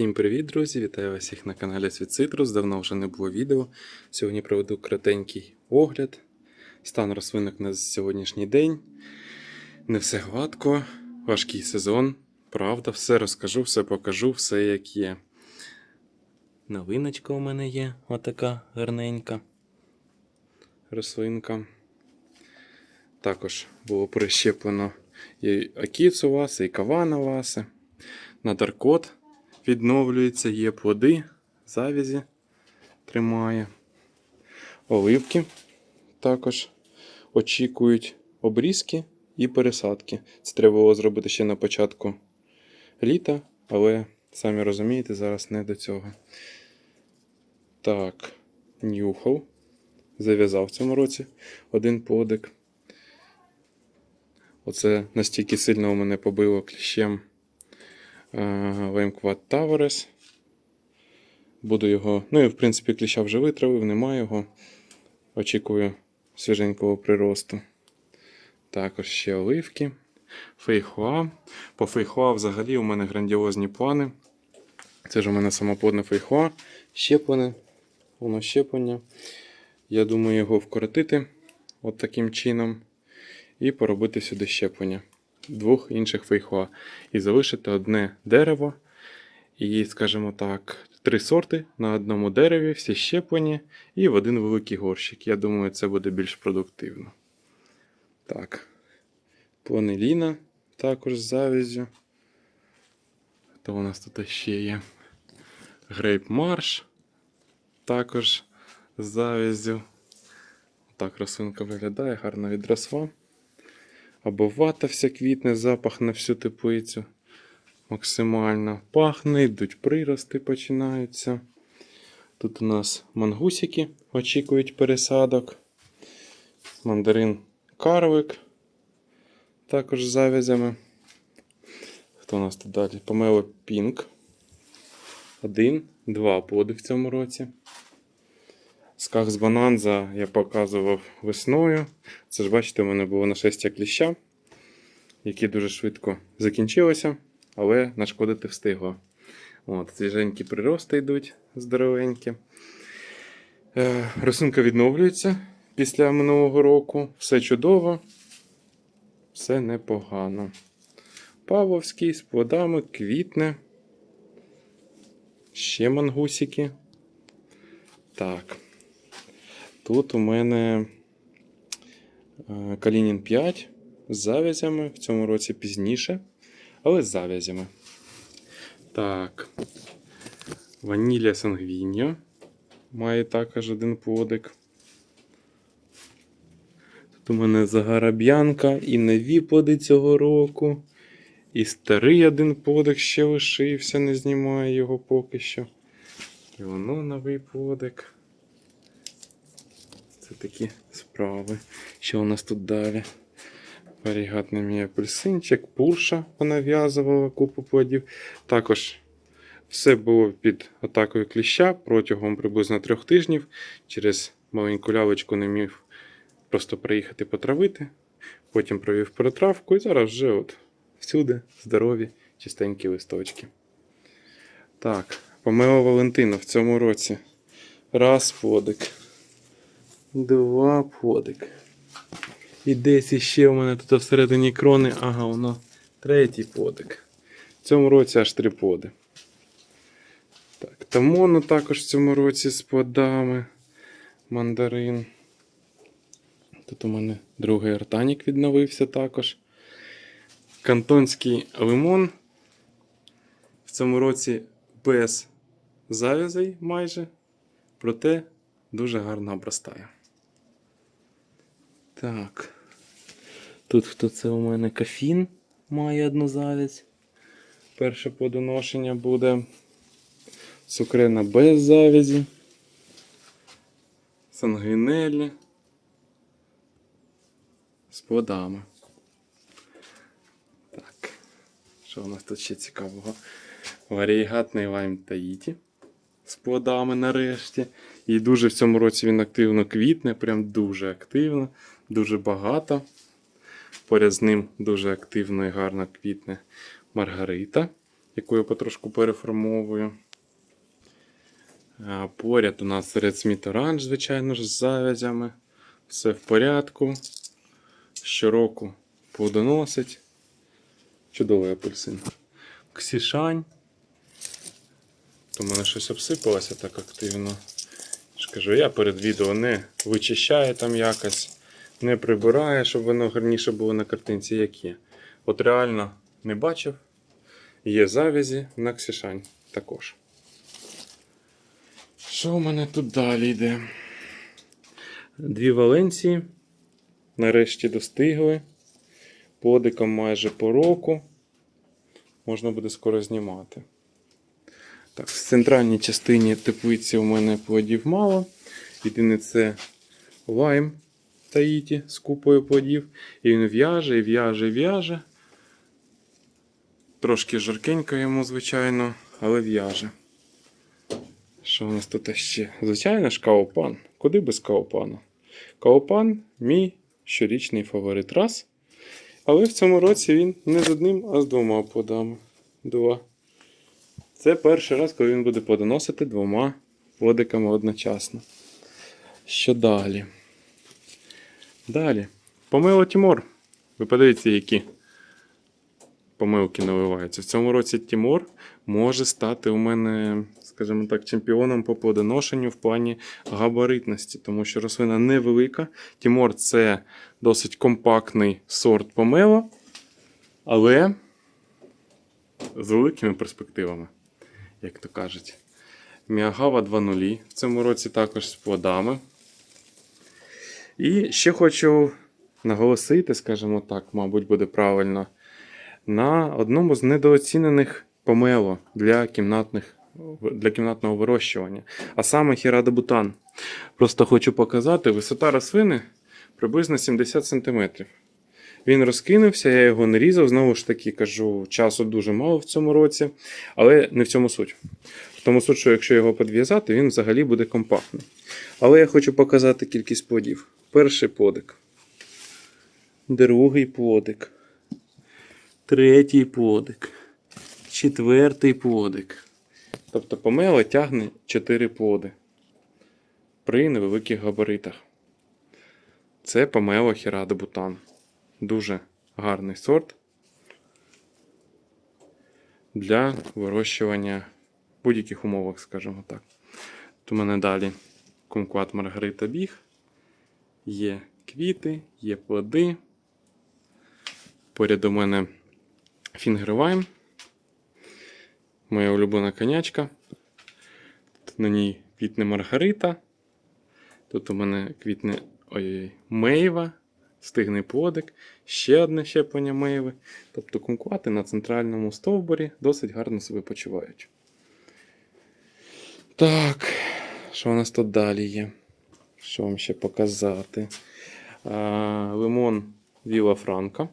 Всім привіт, друзі! Вітаю вас всіх на каналі Світ Цитрус. Давно вже не було відео. Сьогодні проведу кратенький огляд. Стан рослинок на сьогоднішній день. Не все гладко, важкий сезон. Правда, все розкажу, все покажу, все як є. Новиночка у мене є, отака гарненька рослинка. Також було прищеплено і акіцу васи, і кавана васи. На даркот відновлюється, є плоди, завязі тримає. Оливки також очікують обрізки і пересадки. Це треба було зробити ще на початку літа, але самі розумієте, зараз не до цього. Так, нюхав. Зав'язав в цьому році один подик. Оце настільки сильно у мене побило кліщем Лемкват Таверес. Буду його. Ну і в принципі кліща вже витравив, немає його. Очікую свіженького приросту. Також ще оливки. Фейхуа. По фейхуа взагалі у мене грандіозні плани. Це ж у мене самоплодне фейхуа. Щеплене. Воно щеплення. Я думаю його вкоротити от таким чином. І поробити сюди щеплення двох інших фейхуа. І залишити одне дерево. І, скажімо так, три сорти на одному дереві, всі щеплені, і в один великий горщик. Я думаю, це буде більш продуктивно. Так. Планеліна також з завязю. Хто у нас тут ще є? Грейп Марш. Також з завязю. Так рослинка виглядає, гарно відросла. Або вата вся квітне, запах на всю теплицю. Максимально пахне, йдуть прирости починаються. Тут у нас мангусики очікують пересадок. Мандарин карлик. Також з завязями. Хто у нас тут далі? Помело Пінк. Один, два плоди в цьому році. Сках з бананза я показував весною. Це ж бачите, у мене було нашестя кліща, які дуже швидко закінчилося, але нашкодити встигло. От, Свіженькі прирости йдуть здоровенькі. Е, Росинка відновлюється після минулого року. Все чудово, все непогано. Павловський з плодами квітне. Ще мангусики. Так. Тут у мене е, Калінін 5 з завязями. В цьому році пізніше, але з завязями. Так. Ванілля Сангвіньо. Має також один плодик. Тут у мене Загараб'янка і нові плоди цього року. І старий один плодик ще лишився, не знімаю його поки що. І воно новий плодик. Це такі справи. Що у нас тут далі? Варігатний мій апельсинчик, пурша понав'язувала купу плодів. Також все було під атакою кліща протягом приблизно трьох тижнів. Через маленьку лялечку не міг просто приїхати потравити. Потім провів перетравку і зараз вже от всюди здорові, чистенькі листочки. Так, помило Валентина в цьому році. Раз плодик. Два подик. І десь іще у мене тут всередині крони. Ага, воно третій подик. В цьому році аж три поди. Так, Тамону також в цьому році з плодами. Мандарин. Тут у мене другий артанік відновився також. Кантонський лимон. В цьому році без завязей майже. Проте дуже гарно обростає. Так. Тут хто це у мене кафін має одну завязь. Перше подоношення буде. Сукрена без завязі. Сангвінелі. З плодами. Так. Що у нас тут ще цікавого? Варієгатний лайм Таїті. З плодами нарешті. І дуже в цьому році він активно квітне, прям дуже активно, дуже багато. Поряд з ним дуже активно і гарно квітне Маргарита. яку я потрошку переформовую. Поряд у нас Red Smith Orange, звичайно ж, з завязями. Все в порядку. Щороку плодоносить. Чудовий апельсин. Ксішань. То в мене щось обсипалося так активно. Я ж кажу, я перед відео не вичищаю там якось, не прибираю, щоб воно гарніше було на картинці, як є. От реально не бачив. Є завязі на ксішань також. Що в мене тут далі йде? Дві Валенції. Нарешті достигли. Подиком майже по року. Можна буде скоро знімати. Так, в центральній частині теплиці у мене плодів мало. Єдине це лайм Таїті з купою плодів. І він в'яже, і в'яже, і в'яже. Трошки жаркенько йому, звичайно, але в'яже. Що у нас тут ще? Звичайно ж, каопан. Куди без каопану? Каопан мій щорічний фаворит раз. Але в цьому році він не з одним, а з двома плодами. Два. Це перший раз, коли він буде плодоносити двома плодиками одночасно. Що далі? Далі. Помило Тімор. Ви подивіться, які помилки наливаються. В цьому році Тімор може стати у мене, скажімо так, чемпіоном по плодоношенню в плані габаритності, тому що рослина невелика. Тімор це досить компактний сорт помело, але з великими перспективами, як то кажуть. Міагава 2.0 в цьому році також з плодами. І ще хочу наголосити, скажімо так, мабуть, буде правильно, на одному з недооцінених помело для, кімнатних, для кімнатного вирощування, а саме хірадобутан. Просто хочу показати, висота рослини приблизно 70 см. Він розкинувся, я його не різав. Знову ж таки, кажу, часу дуже мало в цьому році, але не в цьому суть. В тому суть, що якщо його підв'язати, він взагалі буде компактний. Але я хочу показати кількість плодів. Перший плодик. Другий плодик. Третій плодик. Четвертий плодик. Тобто помело тягне 4 плоди при невеликих габаритах. Це помело Хірада Бутан. Дуже гарний сорт для вирощування в будь-яких умовах, скажімо так. Тут у мене далі кумкват Маргарита Біг. Є квіти, є плоди. Поряд у мене фінгервайн. Моя улюблена конячка. Тут на ній квітне Маргарита. Тут у мене квітне ой, мейва, стигний плодик, ще одне щеплення мейви. Тобто кумквати на центральному стовбурі досить гарно себе почувають. Так, що у нас тут далі є? Що вам ще показати? А, лимон Віла Франка.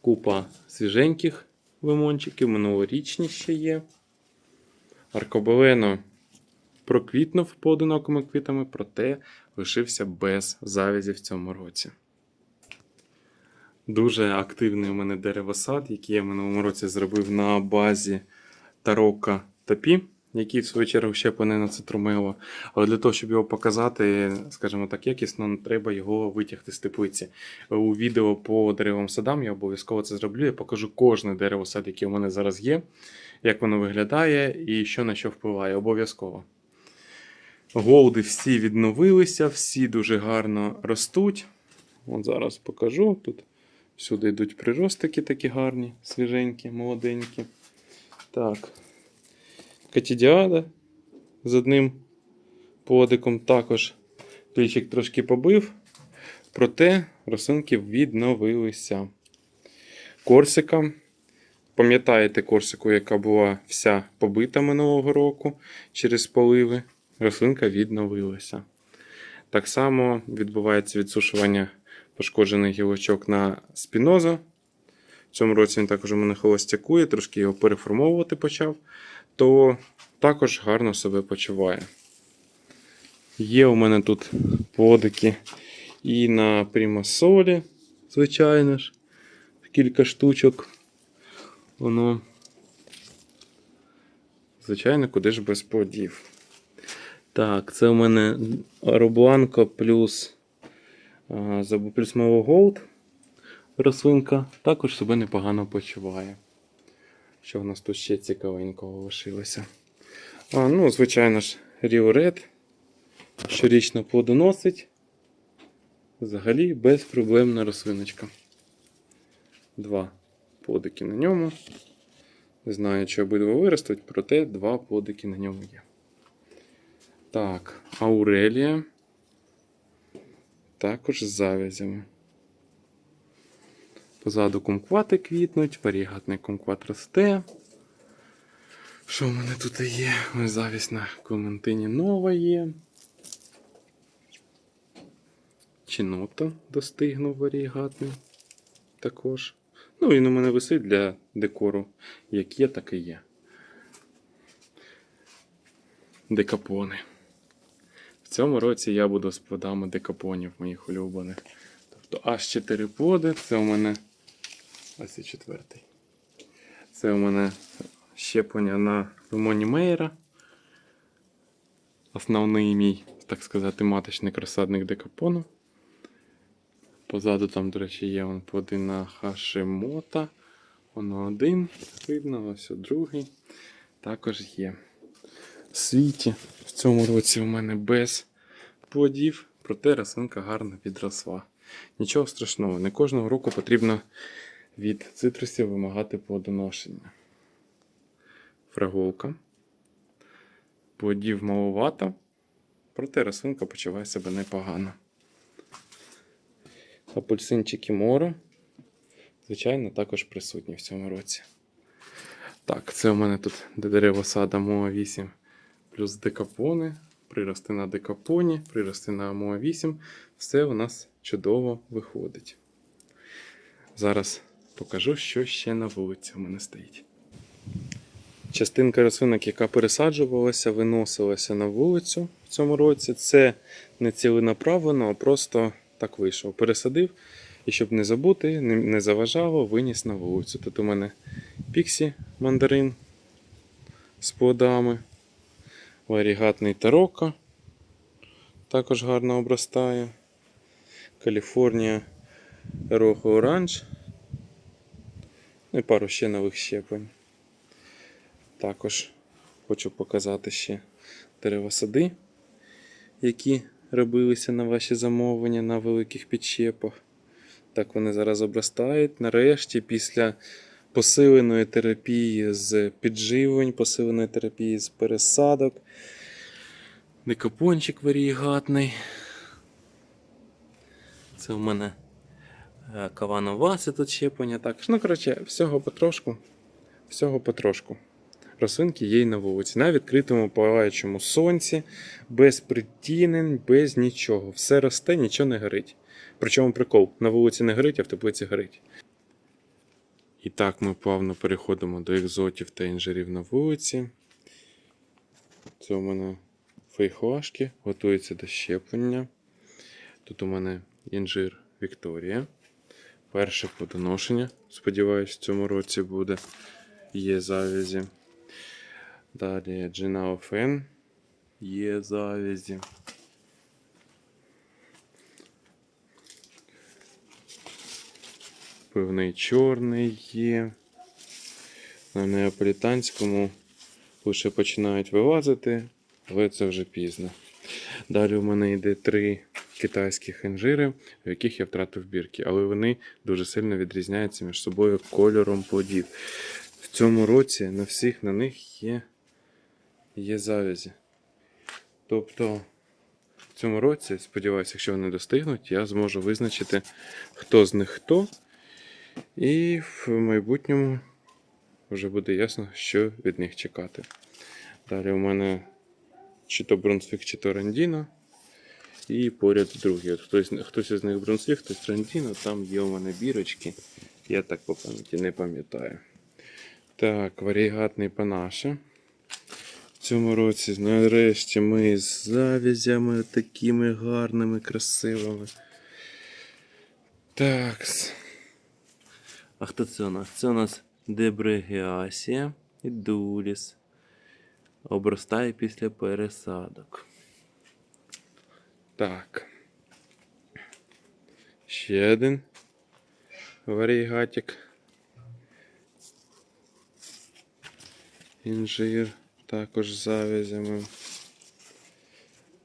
Купа свіженьких лимончиків, минулорічні ще є. Аркобелено проквітнув поодинокими квітами, проте лишився без завязі в цьому році. Дуже активний у мене деревосад, який я в минулому році зробив на базі Тарока Тапі, який в свою чергу щеплений на цитрумело. Але для того, щоб його показати, скажімо так, якісно, треба його витягти з теплиці. У відео по деревам садам я обов'язково це зроблю. Я покажу кожне деревосад, який у мене зараз є, як воно виглядає і що на що впливає. Обов'язково. Голди всі відновилися, всі дуже гарно ростуть. От зараз покажу. Тут всюди йдуть приростики такі гарні, свіженькі, молоденькі. Так. Катідіада з одним подиком також плічик трошки побив, проте рослинки відновилися. Корсика. Пам'ятаєте корсику, яка була вся побита минулого року через поливи? Рослинка відновилася. Так само відбувається відсушування пошкоджених гілочок на спіноза. В цьому році він також у мене холостякує, трошки його переформовувати почав, то також гарно себе почуває. Є у мене тут плодики і на примасолі, звичайно ж, кілька штучок. Воно Звичайно, куди ж без плодів. Так, це у мене Робланко плюс, а, забув, плюс Мело Голд. Рослинка також себе непогано почуває. Що в нас тут ще цікавенького лишилося? А, ну, звичайно ж, Rio Щорічно плодоносить. Взагалі безпроблемна рослиночка. Два плодики на ньому. Не знаю, чи обидва виростуть, проте два плодики на ньому є. Так, Аурелія. Також з завязями. Позаду кумквати квітнуть, варігатний кумкват росте. Що в мене тут є? Ось завість на Клементині нова є. Чинота достигнув варігатний також. Ну, він у мене висить для декору. Як є, так і є. Декапони. В цьому році я буду з плодами декапонів моїх улюблених. Тобто аж 4 плоди. Це у мене. Ось і четвертий. Це у мене щеплення на лимоні Мейера. Основний мій, так сказати, маточник розсадник декапону. Позаду там, до речі, є он плоди на Хашимота. Воно один видно, ось другий. Також є. Світі в цьому році у мене без плодів, проте рослинка гарно підросла. Нічого страшного, не кожного року потрібно від цитрусів вимагати плодоношення. Фраголка. Плодів маловато, проте рослинка почуває себе непогано. Апельсинчики моро. Звичайно, також присутні в цьому році. Так, це у мене тут дерево сада Моа 8 плюс декапони. Прирости на декапоні, прирости на Моа 8. Все у нас чудово виходить. Зараз покажу, що ще на вулиці у мене стоїть. Частинка рослинок, яка пересаджувалася, виносилася на вулицю в цьому році. Це не ціленаправлено, а просто так вийшов. Пересадив, і щоб не забути, не заважало, виніс на вулицю. Тут у мене піксі мандарин з плодами, варігатний тарока також гарно обростає. Каліфорнія Рохо Оранж. Ну і пару ще нових щеплень. Також хочу показати ще деревосади, які робилися на ваші замовлення на великих підщепах. Так вони зараз обростають. Нарешті, після посиленої терапії з підживлень, посиленої терапії з пересадок. Декапончик варігатний. Це у мене е, кавановаси тут щеплення. Ну, коротше, всього потрошку. Всього потрошку. Рослинки є й на вулиці. На відкритому палаючому сонці, без притінень, без нічого. Все росте, нічого не горить. Причому прикол, на вулиці не горить, а в теплиці горить. І так ми плавно переходимо до екзотів та інжирів на вулиці. Це у мене фейхоашки, готується до щеплення. Тут у мене інжир Вікторія. Перше плодоношення, сподіваюсь, в цьому році буде. Є завязі. Далі Джинао Фен. Є завязі. Певний чорний є. На неаполітанському лише починають вилазити, але це вже пізно. Далі у мене йде три китайських інжири, в яких я втратив бірки, але вони дуже сильно відрізняються між собою кольором плодів. В цьому році на всіх на них є, є завязі. Тобто в цьому році, сподіваюся, якщо вони достигнуть, я зможу визначити, хто з них хто. І в майбутньому вже буде ясно, що від них чекати. Далі у мене чи то Брунсвік, чи то Рандіно. І поряд другі. От хтось, хтось із них Брунсвік, хтось Рандіно, там є у мене бірочки. Я так по пам'яті не пам'ятаю. Так, варігатний панаше. В цьому році, нарешті, ми з завязями такими гарними, красивими. Так. А хто це у нас? Це у нас Дебрегіасія і Дуліс. обростає після пересадок. Так. Ще один варігатик. Інжир також з завязями.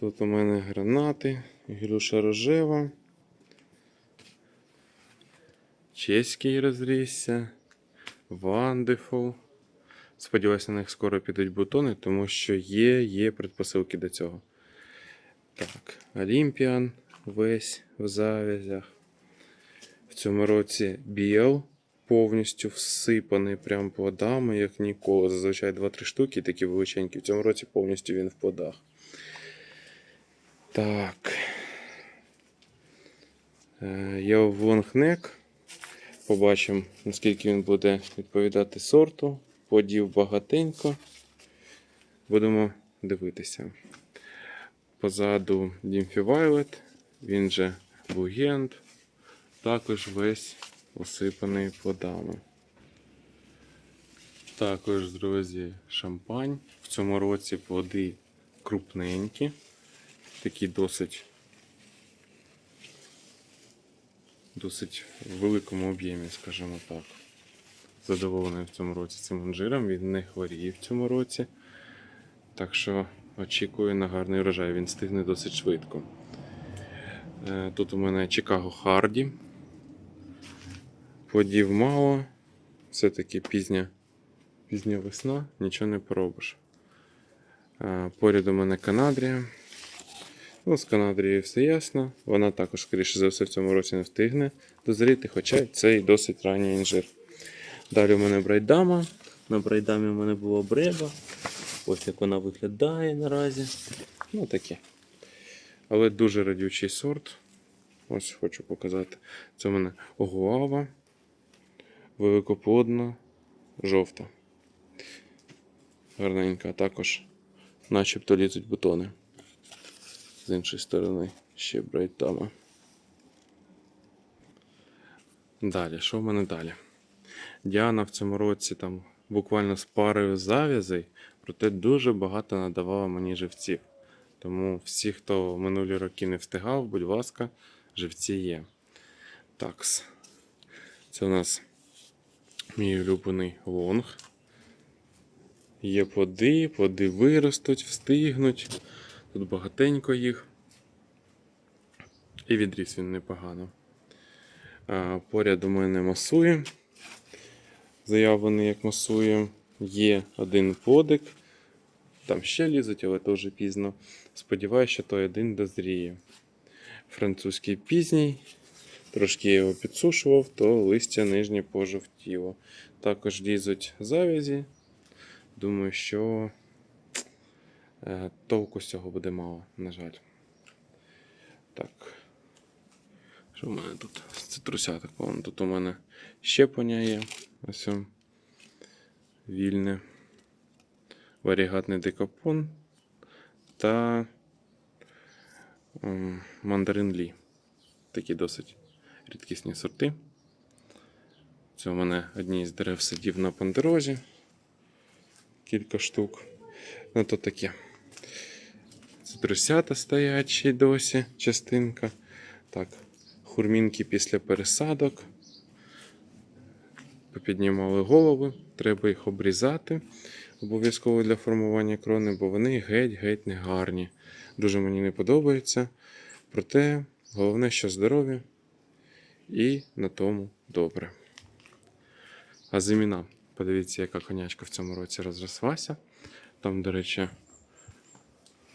Тут у мене гранати, груша рожева. Чеський розрісся. Wonderful. Сподіваюся, на них скоро підуть бутони, тому що є, є предпосилки до цього. Так, Олімпіан весь в завязях. В цьому році біл повністю всипаний прям плодами, як ніколи. Зазвичай 2-3 штуки такі величенькі. В цьому році повністю він в плодах. Так. Е, Є лонгнек. Побачимо, наскільки він буде відповідати сорту. Подів багатенько. Будемо дивитися. Позаду Дімфі Violet, він же Бугент, також весь осипаний плодами. Також, друзі, шампань. В цьому році плоди крупненькі, такі досить досить в великому об'ємі, скажімо так. Задоволений в цьому році цим інжиром. Він не хворіє в цьому році. Так що очікую на гарний урожай. Він стигне досить швидко. Е, Тут у мене Чикаго Харді. Плодів мало. Все-таки пізня, пізня весна, нічого не поробиш. Е, Поряд у мене Канадрія. Ну, з Канадрією все ясно. Вона також, скоріше за все, в цьому році не встигне дозріти, хоча це і досить ранній інжир. Далі у мене брайдама. На брайдамі у мене була бреба. Ось як вона виглядає наразі. Ну таке. Але дуже радючий сорт. Ось хочу показати. Це у мене огуава. Великоплодна, жовта. Гарненька, а також начебто лізуть бутони. З іншої сторони ще брайтама. Далі, що в мене далі? Діана в цьому році там буквально з парою зав'язей, проте дуже багато надавала мені живців. Тому всі, хто минулі роки не встигав, будь ласка, живці є. Такс. Це у нас мій улюблений лонг. Є плоди, плоди виростуть, встигнуть. Тут багатенько їх. І відріс він непогано. Поряд у мене масує. Заявлений як масує. Є один подик. Там ще лізуть, але теж пізно. Сподіваюся, що той один дозріє. Французький пізній. Трошки я його підсушував, то листя нижнє пожовтіло. Також лізуть завязі. Думаю, що толку з цього буде мало, на жаль. Так. Що в мене тут? З цитрусяток, тут у мене щеплення є. Ось. Вільне. Варігатний декапон та мандарин лі. Такі досить рідкісні сорти. Це у мене одні з дерев сидів на пандерозі. Кілька штук. Ну то таке. Цитрусята стоять ще й досі, частинка. Так, хурмінки після пересадок. Попіднімали голови, треба їх обрізати обов'язково для формування крони, бо вони геть-геть не гарні. Дуже мені не подобається. Проте головне, що здорові і на тому добре. А зиміна. Подивіться, яка конячка в цьому році розрослася. Там, до речі,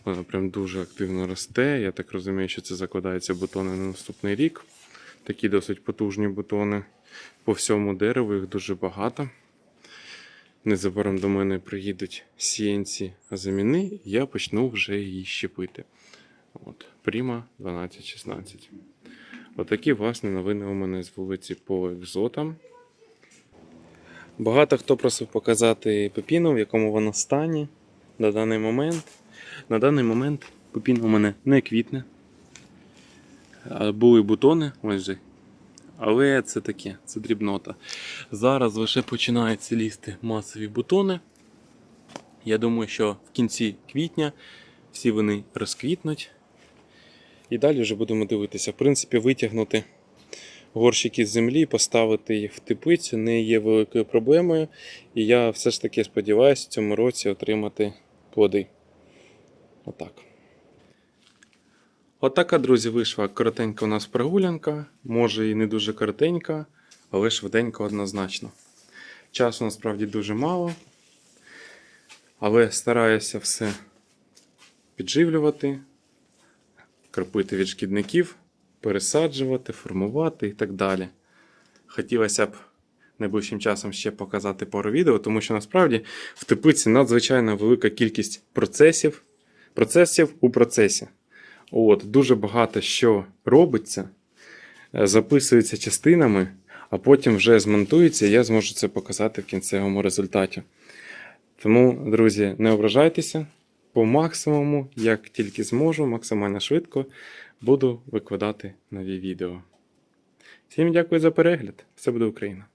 вона прям дуже активно росте. Я так розумію, що це закладаються бутони на наступний рік. Такі досить потужні бутони по всьому дереву, їх дуже багато. Незабаром до мене приїдуть сіянці заміни, я почну вже її щепити. От, Пріма 1216. Отакі власне новини у мене з вулиці по екзотам. Багато хто просив показати пепіну, в якому вона стані на даний момент. На даний момент пепіна у мене не квітне. Були бутони, ось же. Але це таке, це дрібнота. Зараз лише починаються лізти масові бутони. Я думаю, що в кінці квітня всі вони розквітнуть. І далі вже будемо дивитися. В принципі, витягнути горщики з землі, поставити їх в теплицю не є великою проблемою. І я все ж таки сподіваюся в цьому році отримати плоди. Отак. Отака, друзі, вийшла коротенька у нас прогулянка. Може і не дуже коротенька, але швиденько однозначно. Часу насправді дуже мало. Але стараюся все підживлювати, кропити від шкідників, пересаджувати, формувати і так далі. Хотілося б найближчим часом ще показати пару відео, тому що насправді в теплиці надзвичайно велика кількість процесів, процесів у процесі. От, дуже багато що робиться, е, записується частинами, а потім вже змонтується, і я зможу це показати в кінцевому результаті. Тому, друзі, не ображайтеся по максимуму, як тільки зможу, максимально швидко буду викладати нові відео. Всім дякую за перегляд. Все буде Україна!